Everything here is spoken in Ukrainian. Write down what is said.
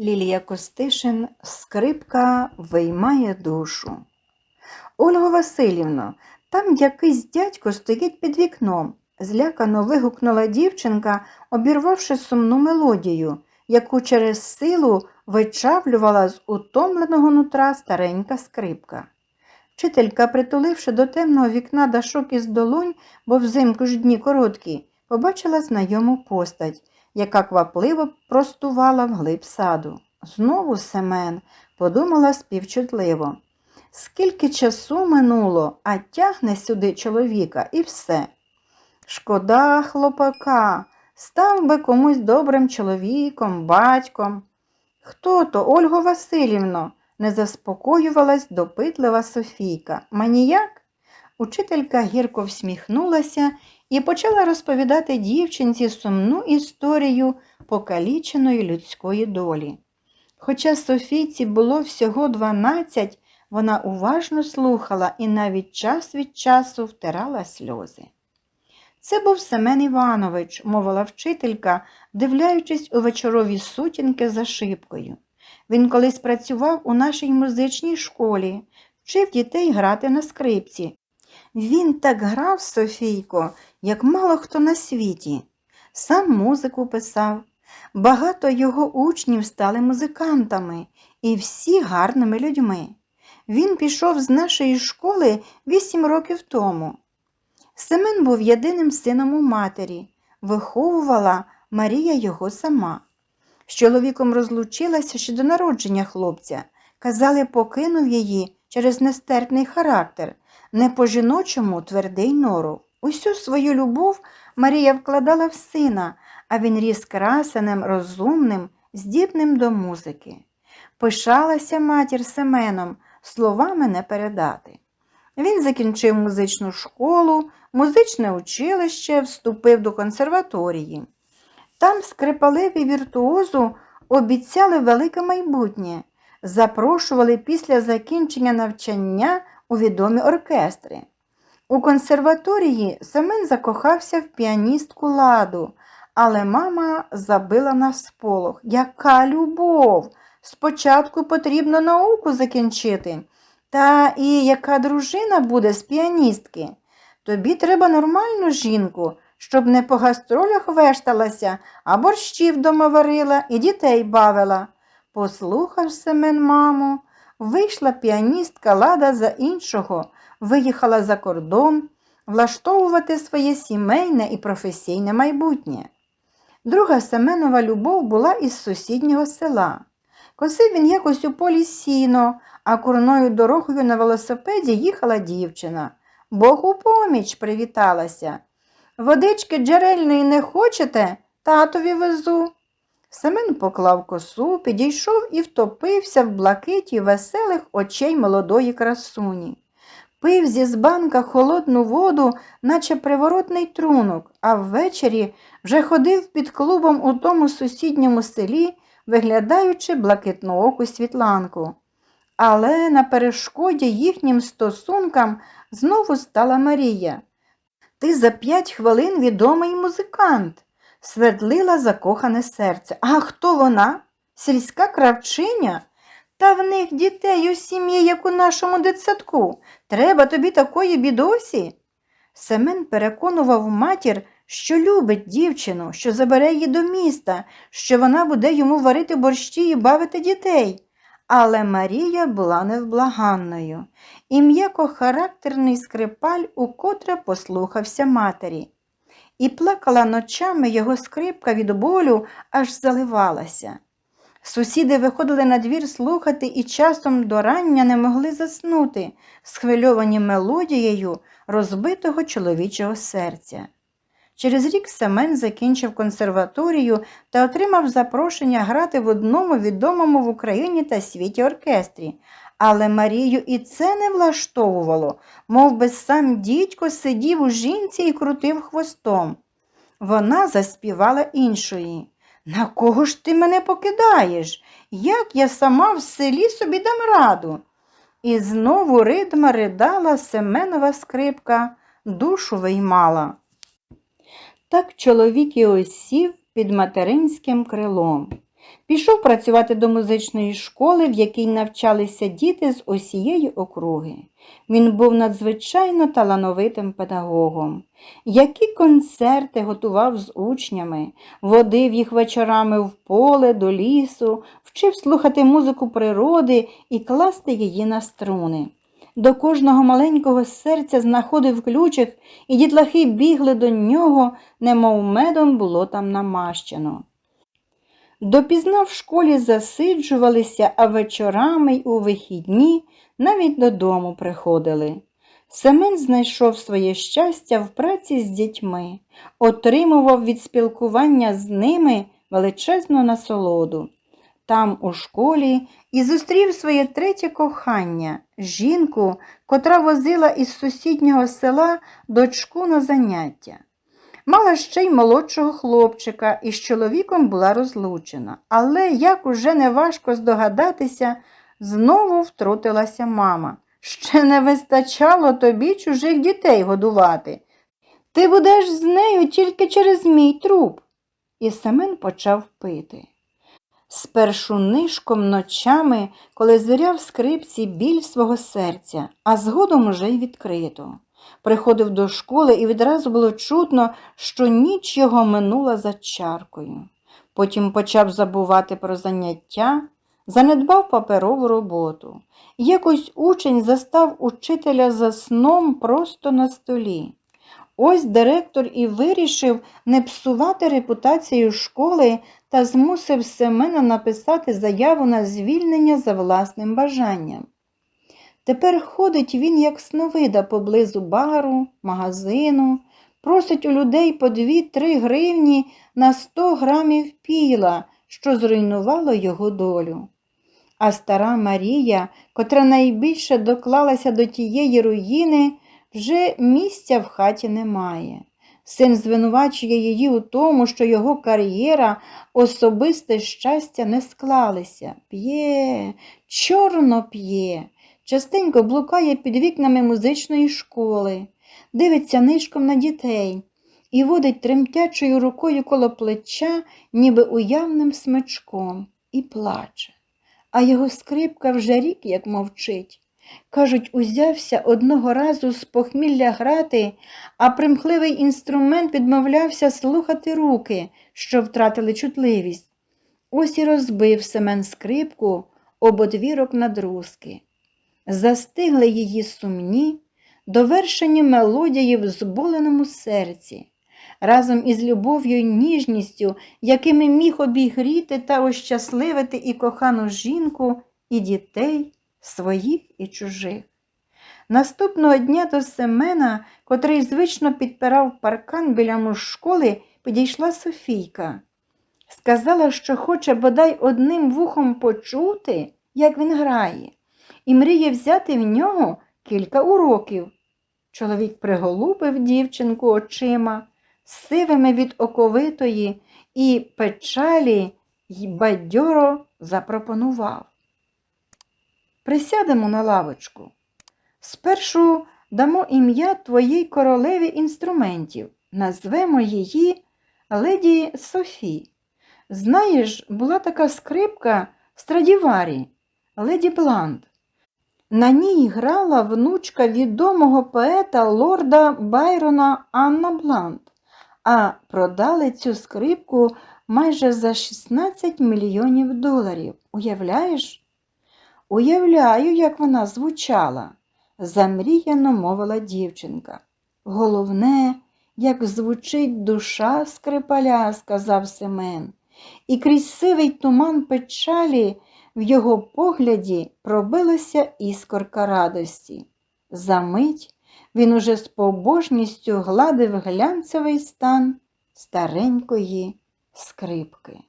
Лілія Костишин скрипка виймає душу. Ольго Васильівно, там якийсь дядько стоїть під вікном. Злякано вигукнула дівчинка, обірвавши сумну мелодію, яку через силу вичавлювала з утомленого нутра старенька скрипка. Вчителька, притуливши до темного вікна дашок із долонь, бо взимку ж дні короткі, побачила знайому постать, яка квапливо простувала вглиб саду. Знову Семен, подумала співчутливо. Скільки часу минуло, а тягне сюди чоловіка і все. Шкода хлопака, став би комусь добрим чоловіком, батьком. Хто то, Ольго Васильівно? не заспокоювалась допитлива Софійка. Маніяк? Учителька гірко всміхнулася і почала розповідати дівчинці сумну історію покаліченої людської долі. Хоча Софійці було всього дванадцять, вона уважно слухала і навіть час від часу втирала сльози. Це був Семен Іванович, мовила вчителька, вдивляючись у вечорові сутінки за шибкою. Він колись працював у нашій музичній школі, вчив дітей грати на скрипці. Він так грав, Софійко, як мало хто на світі. Сам музику писав. Багато його учнів стали музикантами і всі гарними людьми. Він пішов з нашої школи вісім років тому. Семен був єдиним сином у матері, виховувала Марія його сама. З чоловіком розлучилася ще до народження хлопця. Казали, покинув її через нестерпний характер, не по-жіночому твердий нору. Усю свою любов Марія вкладала в сина, а він ріс красеним, розумним, здібним до музики. Пишалася матір Семеном, словами не передати. Він закінчив музичну школу, музичне училище, вступив до консерваторії. Там скрипалеві віртуозу обіцяли велике майбутнє, запрошували після закінчення навчання у відомі оркестри. У консерваторії Семен закохався в піаністку ладу, але мама забила на сполох. Яка любов! Спочатку потрібно науку закінчити. Та і яка дружина буде з піаністки? Тобі треба нормальну жінку, щоб не по гастролях вешталася, а борщів дома варила і дітей бавила. Послухав Семен маму, вийшла піаністка лада за іншого, виїхала за кордон влаштовувати своє сімейне і професійне майбутнє. Друга Семенова любов була із сусіднього села. Косив він якось у полі сіно, а курною дорогою на велосипеді їхала дівчина. Бог у поміч привіталася. Водички джерельної не хочете, татові везу. Семен поклав косу, підійшов і втопився в блакиті веселих очей молодої красуні. Пив зі збанка холодну воду, наче приворотний трунок, а ввечері вже ходив під клубом у тому сусідньому селі, виглядаючи блакитнооку світланку. Але на перешкоді їхнім стосункам знову стала Марія. Ти за п'ять хвилин відомий музикант, свердлила закохане серце. А хто вона? Сільська кравчиня? Та в них дітей у сім'ї, як у нашому дитсадку. Треба тобі такої бідосі. Семен переконував матір, що любить дівчину, що забере її до міста, що вона буде йому варити борщі і бавити дітей. Але Марія була невблаганною, і м'яко-характерний скрипаль укотре послухався матері. І плакала ночами його скрипка від болю, аж заливалася. Сусіди виходили на двір слухати і часом до рання не могли заснути, схвильовані мелодією розбитого чоловічого серця. Через рік Семен закінчив консерваторію та отримав запрошення грати в одному відомому в Україні та світі оркестрі. Але Марію і це не влаштовувало, мов би сам дідько сидів у жінці і крутив хвостом. Вона заспівала іншої. На кого ж ти мене покидаєш? Як я сама в селі собі дам раду? І знову ридма ридала Семенова скрипка, душу виймала. Так чоловік і осів під материнським крилом. Пішов працювати до музичної школи, в якій навчалися діти з усієї округи. Він був надзвичайно талановитим педагогом. Які концерти готував з учнями, водив їх вечорами в поле, до лісу, вчив слухати музику природи і класти її на струни. До кожного маленького серця знаходив ключик, і дітлахи бігли до нього, немов медом було там намащено. Допізна в школі засиджувалися, а вечорами й у вихідні навіть додому приходили. Семен знайшов своє щастя в праці з дітьми, отримував від спілкування з ними величезну насолоду. Там, у школі, і зустрів своє третє кохання, жінку, котра возила із сусіднього села дочку на заняття. Мала ще й молодшого хлопчика і з чоловіком була розлучена, але, як уже неважко здогадатися, знову втрутилася мама. Ще не вистачало тобі чужих дітей годувати. Ти будеш з нею тільки через мій труп. І Семен почав пити. Спершу нишком ночами, коли звіряв скрипці біль свого серця, а згодом уже й відкрито. Приходив до школи і відразу було чутно, що ніч його минула за чаркою. Потім почав забувати про заняття, занедбав паперову роботу. Якось учень застав учителя за сном просто на столі. Ось директор і вирішив не псувати репутацію школи та змусив Семена написати заяву на звільнення за власним бажанням. Тепер ходить він, як сновида, поблизу бару, магазину, просить у людей по 2-3 гривні на 100 грамів піла, що зруйнувало його долю. А стара Марія, котра найбільше доклалася до тієї руїни, вже місця в хаті немає. Син звинувачує її у тому, що його кар'єра, особисте щастя не склалися. П'є, чорно п'є, частенько блукає під вікнами музичної школи, дивиться нишком на дітей і водить тремтячою рукою коло плеча, ніби уявним смичком, і плаче. А його скрипка вже рік як мовчить. Кажуть, узявся одного разу з похмілля грати, а примхливий інструмент відмовлявся слухати руки, що втратили чутливість. Ось і розбив Семен скрипку об одвірок надрузки. Застигли її сумні, довершені мелодії в зболеному серці, разом із любов'ю й ніжністю, якими міг обігріти та ощасливити і кохану жінку, і дітей своїх і чужих. Наступного дня до Семена, котрий звично підпирав паркан біля мужшколи, підійшла Софійка. Сказала, що хоче бодай одним вухом почути, як він грає, і мріє взяти в нього кілька уроків. Чоловік приголубив дівчинку очима, сивими від оковитої і печалі й бадьоро запропонував. Присядемо на лавочку. Спершу дамо ім'я твоїй королеві інструментів, назвемо її леді Софі. Знаєш, була така скрипка в Страдіварі, леді Бланд. На ній грала внучка відомого поета лорда Байрона Анна Бланд, а продали цю скрипку майже за 16 мільйонів доларів. Уявляєш? Уявляю, як вона звучала, замріяно мовила дівчинка. Головне, як звучить душа скрипаля, сказав Семен, і крізь сивий туман печалі в його погляді пробилася іскорка радості. Замить він уже з побожністю гладив глянцевий стан старенької скрипки.